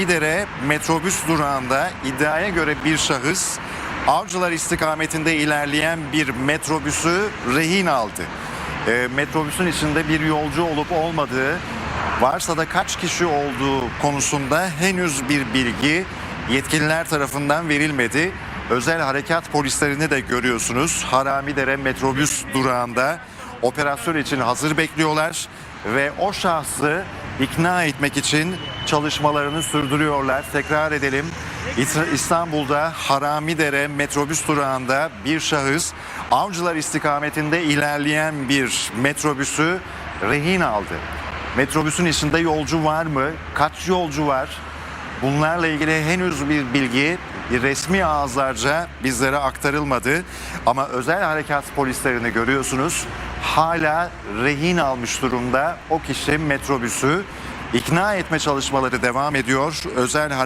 Haramidere metrobüs durağında iddiaya göre bir şahıs Avcılar istikametinde ilerleyen bir metrobüsü rehin aldı. E, metrobüsün içinde bir yolcu olup olmadığı varsa da kaç kişi olduğu konusunda henüz bir bilgi yetkililer tarafından verilmedi. Özel harekat polislerini de görüyorsunuz. Haramidere metrobüs durağında operasyon için hazır bekliyorlar ve o şahsı ikna etmek için çalışmalarını sürdürüyorlar. Tekrar edelim. İs- İstanbul'da Haramidere metrobüs durağında bir şahıs Avcılar istikametinde ilerleyen bir metrobüsü rehin aldı. Metrobüsün içinde yolcu var mı? Kaç yolcu var? Bunlarla ilgili henüz bir bilgi resmi ağızlarca bizlere aktarılmadı. Ama özel harekat polislerini görüyorsunuz. Hala rehin almış durumda o kişi metrobüsü. ikna etme çalışmaları devam ediyor. Özel harekat